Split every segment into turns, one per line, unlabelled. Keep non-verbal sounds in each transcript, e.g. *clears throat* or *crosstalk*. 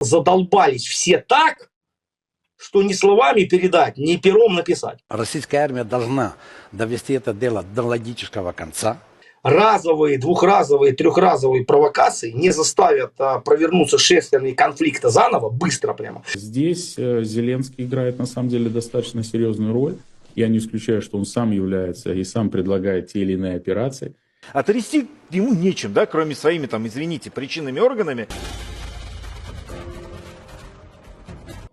задолбались все так, что ни словами передать, ни пером написать.
Российская армия должна довести это дело до логического конца.
Разовые, двухразовые, трехразовые провокации не заставят а, провернуться шестерни конфликта заново, быстро прямо.
Здесь э, Зеленский играет на самом деле достаточно серьезную роль. Я не исключаю, что он сам является и сам предлагает те или иные операции.
А трясти ему нечем, да, кроме своими, там, извините, причинными органами.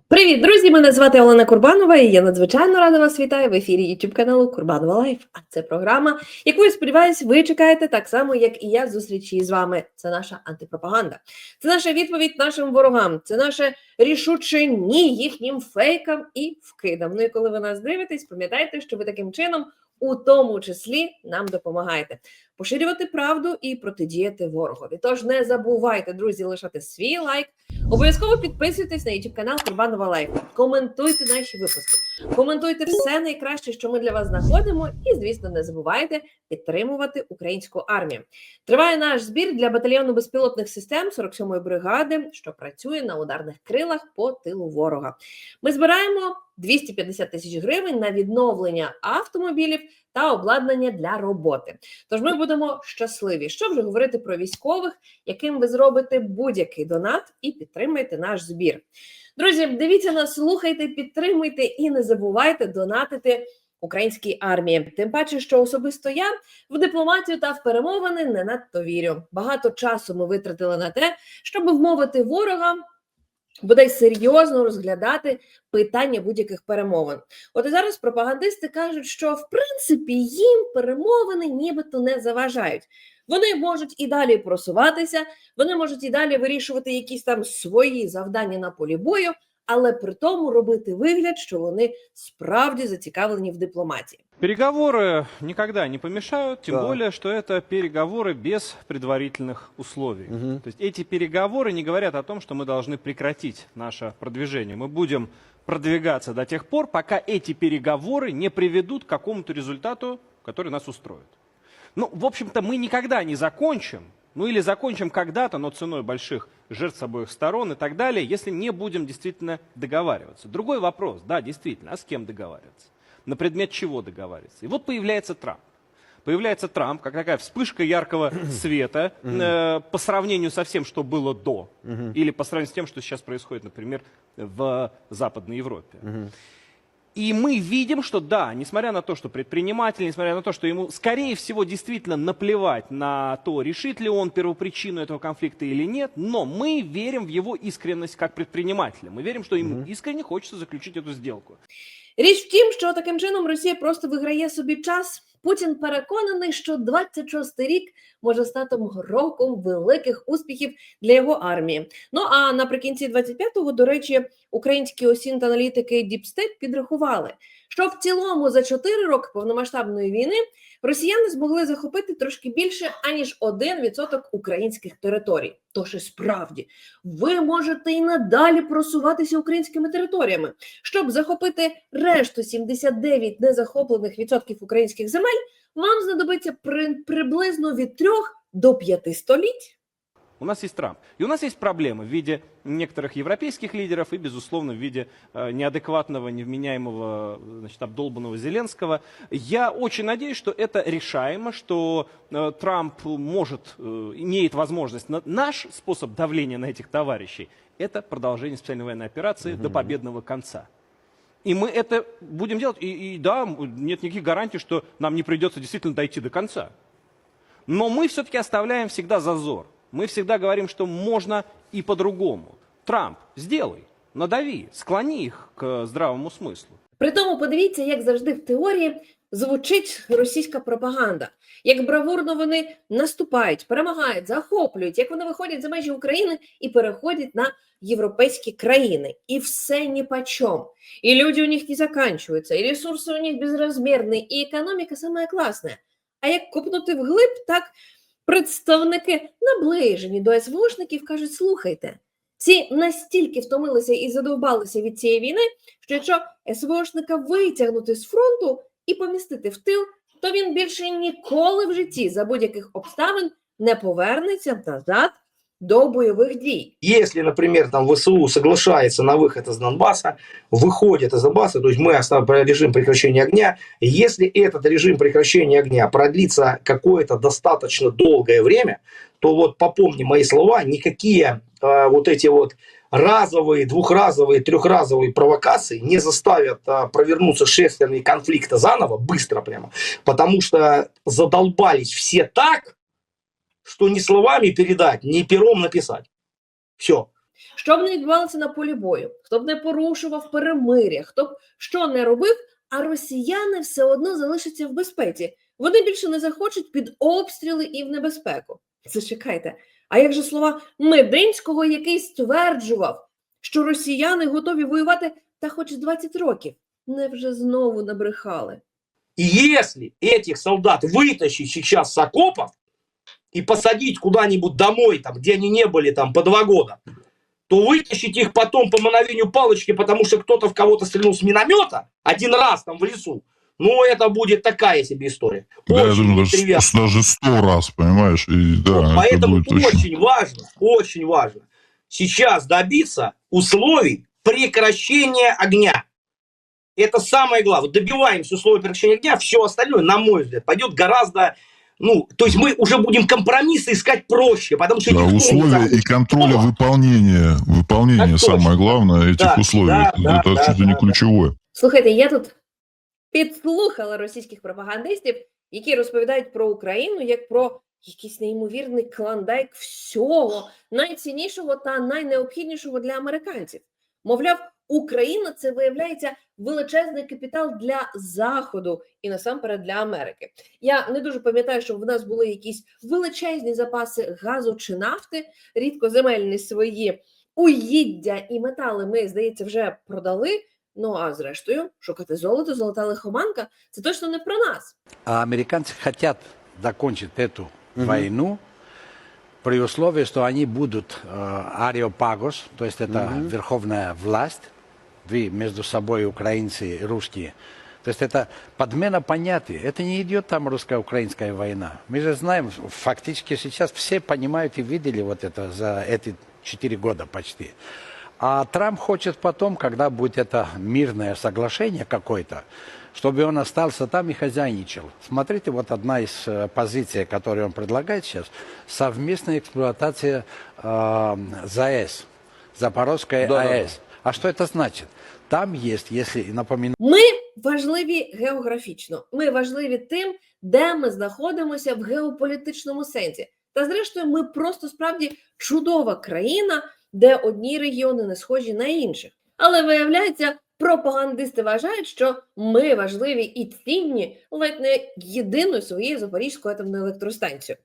Привіт, друзі! Мене звати Олена Курбанова, і я надзвичайно рада вас вітаю в ефірі YouTube каналу Курбанова Лайф. А це програма, яку я сподіваюся, ви чекаєте так само, як і я зустрічі з вами. Це наша антипропаганда. Це наша відповідь нашим ворогам. Це наше рішуче ні їхнім фейкам і вкидам. Ну і коли ви нас дивитесь, пам'ятайте, що ви таким чином. У тому числі нам допомагаєте поширювати правду і протидіяти ворогові. Тож не забувайте, друзі, лишати свій лайк. Обов'язково підписуйтесь на YouTube канал Курбанова Лайф. Коментуйте наші випуски, коментуйте все найкраще, що ми для вас знаходимо, і звісно, не забувайте підтримувати українську армію. Триває наш збір для батальйону безпілотних систем 47-ї бригади, що працює на ударних крилах по тилу ворога. Ми збираємо 250 тисяч гривень на відновлення автомобілів та обладнання для роботи. Тож ми будемо щасливі. Що вже говорити про військових, яким ви зробите будь-який донат і підтримайте наш збір. Друзі, дивіться нас, слухайте, підтримуйте і не забувайте донатити українській армії. Тим паче, що особисто я в дипломатію та в перемовини не надто вірю. Багато часу ми витратили на те, щоб вмовити ворога. Бодай серйозно розглядати питання будь-яких перемовин. От і зараз пропагандисти кажуть, що в принципі їм перемовини нібито не заважають. Вони можуть і далі просуватися, вони можуть і далі вирішувати якісь там свої завдання на полі бою, але при тому робити вигляд, що вони справді зацікавлені в дипломатії.
Переговоры никогда не помешают, тем
Да.
более, что это переговоры без предварительных условий.
Мгм.
То есть эти переговоры не говорят о том, что мы должны прекратить наше продвижение. Мы будем продвигаться до тех пор, пока эти переговоры не приведут к какому-то результату, который нас устроит. Ну, в общем-то, мы никогда не закончим, ну или закончим когда-то, но ценой больших жертв с обоих сторон и так далее, если не будем действительно договариваться. Другой вопрос, да, действительно, а с кем договариваться? На предмет чего договариваться? И вот появляется Трамп. Появляется Трамп, как такая вспышка яркого *clears throat* света э, по сравнению со всем, что было до, или по сравнению с тем, что сейчас происходит, например, в Западной Европе. И мы видим, что да, несмотря на то, что предприниматель, несмотря на то, что ему, скорее всего, действительно наплевать на то, решит ли он первопричину этого конфликта или нет, но мы верим в его искренность как предпринимателя. Мы верим, что ему искренне хочется заключить эту сделку.
Річ в тім, що таким чином Росія просто виграє собі час. Путін переконаний, що 26-й рік може стати роком великих успіхів для його армії. Ну а наприкінці 25-го, до речі, українські осінт аналітики Діпстек підрахували, що в цілому за 4 роки повномасштабної війни росіяни змогли захопити трошки більше аніж 1% українських територій. Тож і справді ви можете і надалі просуватися українськими територіями, щоб захопити решту 79 незахоплених відсотків українських земель. Вам знадобиться при, приблизно від 3 до 5 століть.
У нас есть Трамп. И у нас есть проблемы в виде некоторых европейских лидеров и, безусловно, в виде э, неадекватного, невменяемого, значит, обдолбанного Зеленского. Я очень надеюсь, что это решаемо, что э, Трамп может, э, имеет возможность. На- наш способ давления на этих товарищей – это продолжение специальной военной операции до победного конца. И мы это будем делать. И, и да, нет никаких гарантий, что нам не придется действительно дойти до конца. Но мы все-таки оставляем всегда зазор. Мы всегда говорим, что можно и по-другому. Трамп, сделай, надави, склони их к здравому смыслу.
При тому подивіться, як завжди в теорії звучить російська пропаганда. Як бравурно вони наступають, перемагають, захоплюють, як вони виходять за межі України і переходять на європейські країни. І все ні по чому. І люди у них не заканчиваются, і ресурси у них безрозмірні, і економіка саме класна. А як купнути вглиб, так представники наближені до СВОшників кажуть: слухайте, всі настільки втомилися і задовбалися від цієї війни, що якщо СВОшника витягнути з фронту і помістити в тил, то він більше ніколи в житті за будь-яких обставин не повернеться назад до бойових дій.
Если, например, там ВСУ соглашается на выход из Донбасса, выходит из Донбасса, то есть мы оставим режим прекращения огня, если этот режим прекращения огня продлится какое-то достаточно долгое время, то вот попомни мои слова, никакие э, вот эти вот разовые, двухразовые, трехразовые провокации не заставят э, провернуться шестерни конфликта заново, быстро прямо, потому что задолбались все так, что ни словами передать, ни пером написать. Все.
Що б не відбувалося на полі бою, хто б не порушував перемиря, хто б що не робив, а росіяни все одно залишаться в безпеці. Вони більше не захочуть під обстріли і в небезпеку. Зачекайте. А як же слова Мединського, який стверджував, що росіяни готові воювати та хоч 20 років? Невже знову набрехали?
И если этих солдат вытащить сейчас с окопов и посадить куда-нибудь домой, там, где они не были там по два года, то вытащить их потом по мановению палочки, потому что кто-то в кого-то стрельнул с миномета один раз там в лесу, ну, это будет такая себе история.
Да, я
Очень
думаю, даже, сто раз, понимаешь? И да,
Вот
это
Поэтому
очень...
очень важно, очень важно сейчас добиться условий прекращения огня. Это самое главное. Добиваемся условий прекращения огня, все остальное, на мой взгляд, пойдет гораздо... Ну, то есть мы уже будем компромиссы искать проще, потому что
Да,
никто не
условия
захочет.
и контроля
О,
выполнения, выполнения
Так точно.
самое главное этих
Да,
условий.
да,
это
да,
это
да,
чуть ли не
да, да.
ключевое.
Слухайте, я тут підслухала російських пропагандистів, які розповідають про Україну як про якийсь неймовірний клондайк всього найціннішого та найнеобхіднішого для американців. Мовляв, Україна це виявляється величезний капітал для Заходу і насамперед для Америки. Я не дуже пам'ятаю, що в нас були якісь величезні запаси газу чи нафти, рідкоземельні свої уїддя і метали ми, здається, вже продали. Ну а зрештою, шукати золото, золота лихоманка це точно не про нас.
А американцы хотят закончить эту
Мгм.
войну при условии, что они будут э, ариопагос, то есть это верховная власть, вы между собой украинцы и русские. То есть это подмена понятий. Это не идет там русско-украинская война. Мы же знаем, фактически сейчас все понимают и видели вот это за эти четыре года почти. А Трамп хочет потом, когда будет это мирное соглашение какое-то, чтобы он остался там и хозяйничал. Смотрите, вот одна из э, позиций, которую он предлагает сейчас, совместная эксплуатация э, ЗАЭС, Запорожская
Да-да-да.
АЭС. А что это значит? Там есть, если напоминать,
Ми важливі географічно. Ми важливі тим, де ми знаходимося в геополітичному сенсі. Та зрештою, ми просто справді чудова країна, де одні регіони не схожі на інших. Але виявляється, пропагандисти вважають, що ми важливі і цінні ледь не єдиною своєю Запорізькою атомною електростанцією.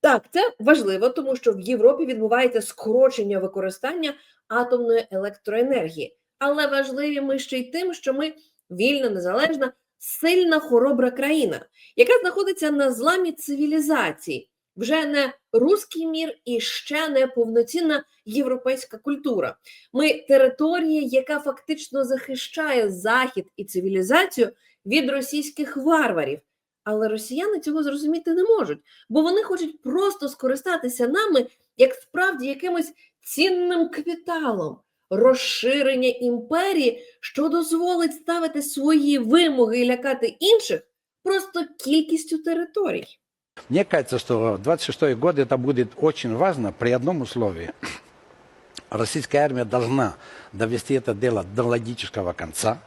Так, це важливо, тому що в Європі відбувається скорочення використання атомної електроенергії. Але важливі ми ще й тим, що ми вільна, незалежна, сильна, хоробра країна, яка знаходиться на зламі цивілізації, вже не руський мір і ще не повноцінна європейська культура. Ми територія, яка фактично захищає захід і цивілізацію від російських варварів. Але росіяни цього зрозуміти не можуть, бо вони хочуть просто скористатися нами як справді якимось цінним капіталом розширення імперії, що дозволить ставити свої вимоги і лякати інших просто кількістю територій.
Мне кажется, что 26 год это будет очень важно при одном условии. *clears throat* Российская армия должна довести это дело до логического конца.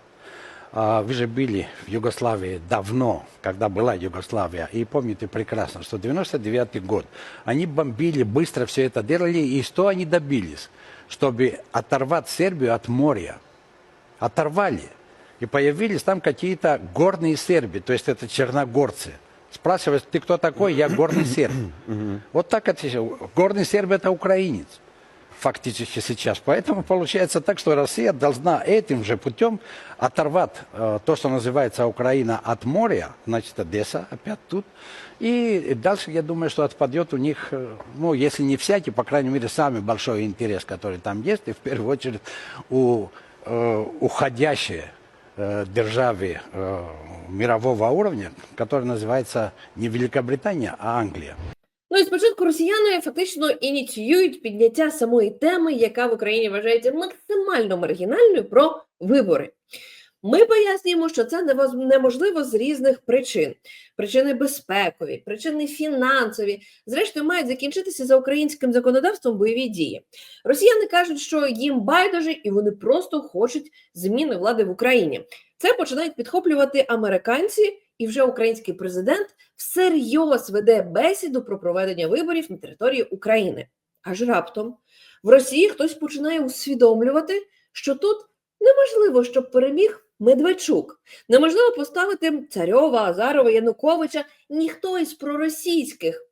А, Вы же были в Югославии давно, когда была Югославия, и помните прекрасно, что 99 год они бомбили, быстро все это делали, и что они добились? Чтобы оторвать Сербию от моря. Оторвали. И появились там какие-то горные серби, то есть это черногорцы. Спрашиваешь, ты кто такой? Я горный серб. Вот так это. всё. Горный серб это украинец. Фактически сейчас. Поэтому получается так, что Россия должна этим же путем оторвать э, то, что называется Украина от моря, значит Одесса опять тут. И дальше, я думаю, что отпадет у них, э, ну, если не всякий, по крайней мере, самый большой интерес, который там есть, и в первую очередь у э, уходящей э, державы э, мирового уровня, которая называется не Великобритания, а Англия.
Ну і спочатку росіяни фактично ініціюють підняття самої теми, яка в Україні вважається максимально маргінальною про вибори. Ми пояснюємо, що це неможливо з різних причин: причини безпекові, причини фінансові. Зрештою, мають закінчитися за українським законодавством бойові дії. Росіяни кажуть, що їм байдуже, і вони просто хочуть зміни влади в Україні. Це починають підхоплювати американці, і вже український президент всерйоз веде бесіду про проведення виборів на території України. Аж раптом в Росії хтось починає усвідомлювати, що тут неможливо, щоб переміг Медведчук. Неможливо поставити Царьова, Азарова, Януковича. Ніхто із проросійських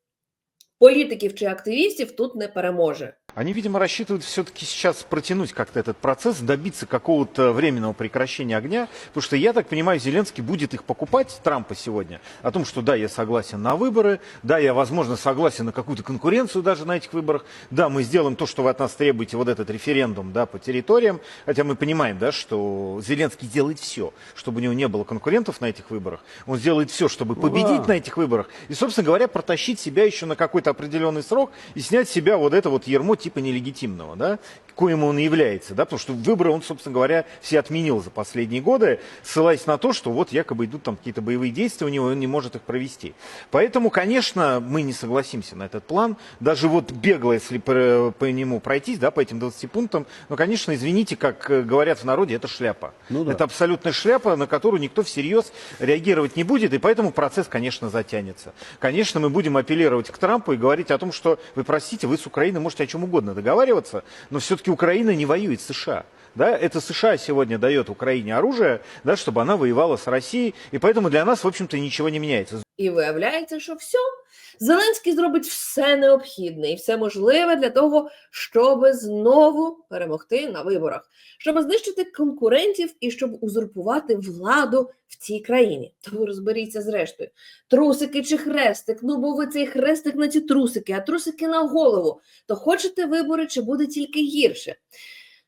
політиків чи активістів тут не переможе.
Они, видимо, рассчитывают все-таки сейчас протянуть как-то этот процесс, добиться какого-то временного прекращения огня, потому что, я так понимаю, Зеленский будет их покупать, Трампа сегодня, о том, что да, я согласен на выборы, да, я, возможно, согласен на какую-то конкуренцию даже на этих выборах, да, мы сделаем то, что вы от нас требуете, вот этот референдум, да, по территориям, хотя мы понимаем, да, что Зеленский делает все, чтобы у него не было конкурентов на этих выборах, он сделает все, чтобы победить
да.
на этих выборах. И, собственно говоря, протащить себя еще на какой-то определенный срок и снять с себя вот это вот ермо типа нелегитимного, да, коим он и является, да, потому что выборы он, собственно говоря, все отменил за последние годы, ссылаясь на то, что вот якобы идут там какие-то боевые действия у него, и он не может их провести. Поэтому, конечно, мы не согласимся на этот план, даже вот бегло, если по, по нему пройтись, да, по этим 20 пунктам, но, конечно, извините, как говорят в народе, это шляпа.
Ну да.
Это абсолютная шляпа, на которую никто всерьез реагировать не будет, и поэтому процесс, конечно, затянется. Конечно, мы будем апеллировать к Трампу и говорить о том, что вы простите, вы с Украиной можете о чем угодно договариваться, но все-таки Украина не воюет с США. Да, это США сегодня дает Украине оружие, да, чтобы она воевала с Россией, и поэтому для нас, в общем-то, ничего не меняется.
І виявляється, що все. Зеленський зробить все необхідне і все можливе для того, щоб знову перемогти на виборах, щоб знищити конкурентів і щоб узурпувати владу в цій країні. То ви розберіться зрештою. Трусики чи хрестик? Ну бо ви цей хрестик на ці трусики, а трусики на голову. То хочете вибори, чи буде тільки гірше?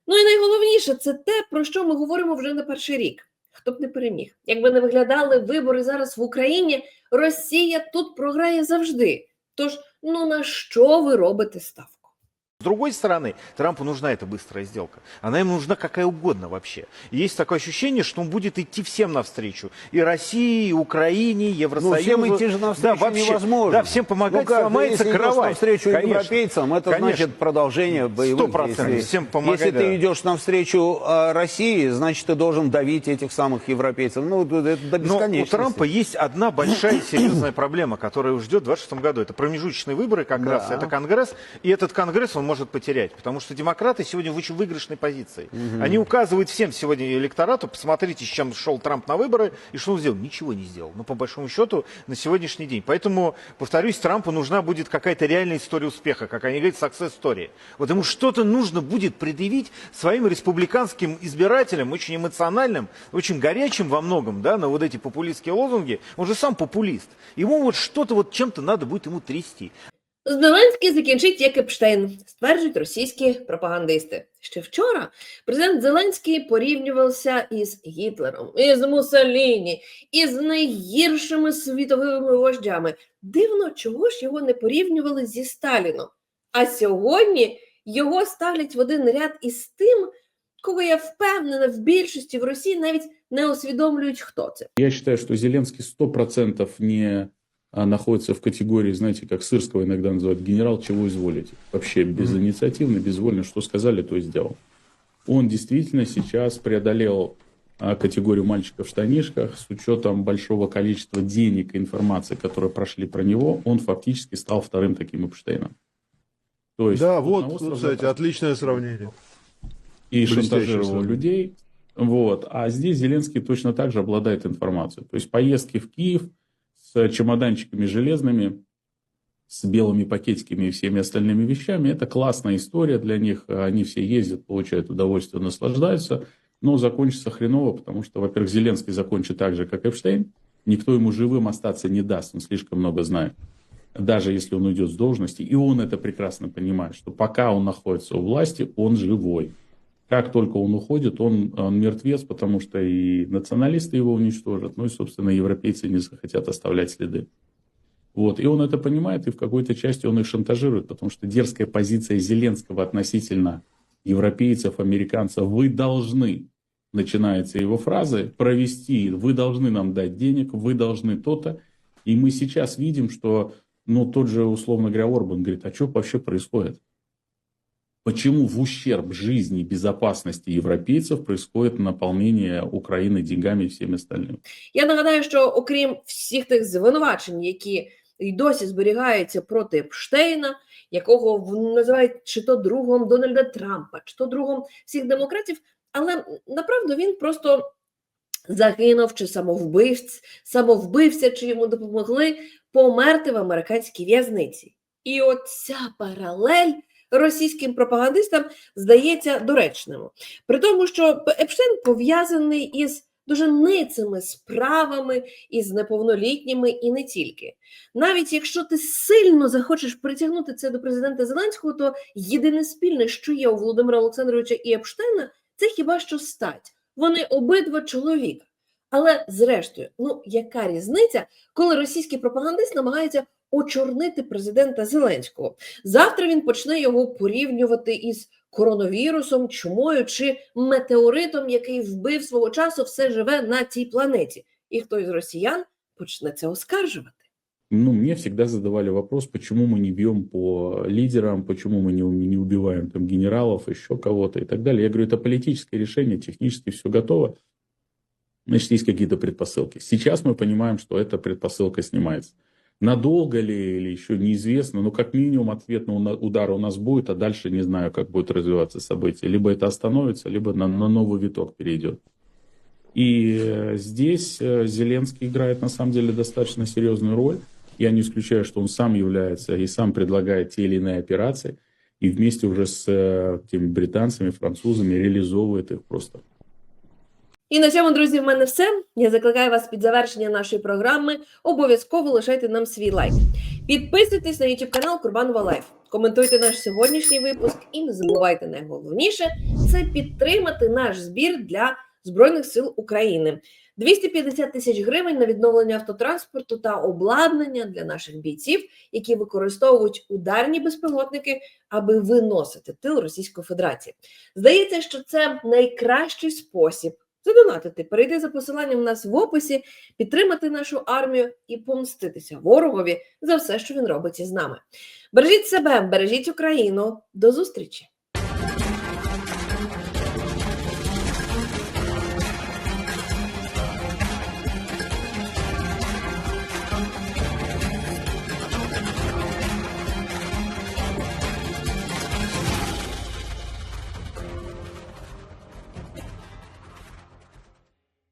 Ну і найголовніше це те, про що ми говоримо вже не перший рік. Хто б не переміг? Якби не виглядали вибори зараз в Україні, Росія тут програє завжди. Тож, ну на що ви робите ставку?
С другой стороны, Трампу нужна эта быстрая сделка. Она ему нужна какая угодно вообще. И есть такое ощущение, что он будет идти всем навстречу. И России, и Украине, и Евросоюзу.
всем идти же навстречу
да, вообще,
невозможно.
Да, всем помогать,
Ну как,
сломается
если
кровать.
навстречу
Конечно.
европейцам, это
Конечно.
значит продолжение боевых
процентов.
действий.
Всем помогать,
Если
да.
ты идешь навстречу э, России, значит, ты должен давить этих самых европейцев. Ну, это до
Но
бесконечности.
у Трампа есть одна большая серьезная проблема, которая его ждет в 2026 году. Это промежуточные выборы как
Да.
раз, это Конгресс. И этот Конгресс он может потерять, потому что демократы сегодня в очень выигрышной позиции. Они указывают всем сегодня электорату, посмотрите, с чем шел Трамп на выборы, и что он сделал. Ничего не сделал. Ну, по большому счету, на сегодняшний день. Поэтому, повторюсь, Трампу нужна будет какая-то реальная история успеха, как они говорят, success story. Вот ему что-то нужно будет предъявить своим республиканским избирателям, очень эмоциональным, очень горячим во многом, да, на вот эти популистские лозунги. Он же сам популист. Ему вот что-то вот чем-то надо будет ему трясти.
Зеленський закінчить як Епштейн, стверджують російські пропагандисти. Ще вчора президент Зеленський порівнювався із Гітлером, із Муссоліні, із найгіршими світовими вождями. Дивно, чого ж його не порівнювали зі Сталіном. А сьогодні його ставлять в один ряд із тим, кого я впевнена в більшості в Росії навіть не усвідомлюють, хто це.
Я считаю, что Зеленский 100% не находится в категории, знаете, как Сырского иногда называют, генерал, чего изволите. Вообще безинициативно, безвольно, что сказали, то и сделал. Он действительно сейчас преодолел а, категорию мальчика в штанишках с учетом большого количества денег и информации, которые прошли про него, он фактически стал вторым таким Эпштейном. То есть
Да, вот, кстати, отличное сравнение.
и шантажировал людей. Вот. А здесь Зеленский точно так же обладает информацией. То есть поездки в Киев с чемоданчиками железными, с белыми пакетиками и всеми остальными вещами, это классная история для них. Они все ездят, получают удовольствие, наслаждаются. Но закончится хреново, потому что, во-первых, Зеленский закончит так же, как Эпштейн. Никто ему живым остаться не даст, он слишком много знает. Даже если он уйдет с должности, и он это прекрасно понимает, что пока он находится у власти, он живой. Как только он уходит, он, он мертвец, потому что и националисты его уничтожат, ну и, собственно, европейцы не захотят оставлять следы. Вот. И он это понимает, и в какой-то части он их шантажирует, потому что дерзкая позиция Зеленского относительно европейцев, американцев, вы должны, начинается его фразы, провести, вы должны нам дать денег, вы должны то-то. И мы сейчас видим, что, ну, тот же, условно говоря, Орбан говорит, а что вообще происходит? Почему в ущерб жизни и безопасности европейцев происходит наполнение Украины деньгами и всем остальным?
Я нагадаю, що окрім всіх тих звинувачень, які й досі зберігаються проти Епштейна, якого називають чи то другом Дональда Трампа, чи то другом всіх демократів, але направду він просто загинув чи самовбивць, самовбивця, чи йому допомогли померти в американській в'язниці. І от ця паралель російським пропагандистам здається доречним. При тому, що Епштейн пов'язаний із дуже ницими справами із неповнолітніми і не тільки. Навіть якщо ти сильно захочеш притягнути це до президента Зеленського, то єдине спільне, що є у Володимира Олександровича і Епштейна, це хіба що стать. Вони обидва чоловіка. Але зрештою, ну яка різниця, коли російський пропагандист намагається очорнити президента Зеленського? Завтра він почне його порівнювати із коронавірусом, чумою чи метеоритом, який вбив свого часу все живе на цій планеті. І хтось з росіян почне це оскаржувати.
Ну, мне всегда задавали вопрос, почему мы не бьем по лидерам, почему мы не, у- не убиваем там генералов, еще кого-то и так далее. Я говорю, это политическое решение, технически все готово. Значит, есть какие-то предпосылки. Сейчас мы понимаем, что эта предпосылка снимается. Надолго ли или еще неизвестно, но как минимум ответный уна- удар у нас будет, а дальше не знаю, как будет развиваться событие. Либо это остановится, либо на, на новый виток перейдет. И э, здесь э, Зеленский играет на самом деле достаточно серьезную роль. Я не исключаю, что он сам является и сам предлагает те или иные операции, и вместе уже с э, теми британцами, французами реализовывает их просто.
І на цьому, друзі, в мене все. Я закликаю вас під завершення нашої програми. Обов'язково лишайте нам свій лайк. Підписуйтесь на YouTube канал Курбанова Лайф. Коментуйте наш сьогоднішній випуск і не забувайте найголовніше це підтримати наш збір для Збройних сил України. 250 тисяч гривень на відновлення автотранспорту та обладнання для наших бійців, які використовують ударні безпілотники, аби виносити тил Російської Федерації. Здається, що це найкращий спосіб задонатити, перейти за посиланням у нас в описі, підтримати нашу армію і помститися ворогові за все, що він робить із нами. Бережіть себе, бережіть Україну. До зустрічі!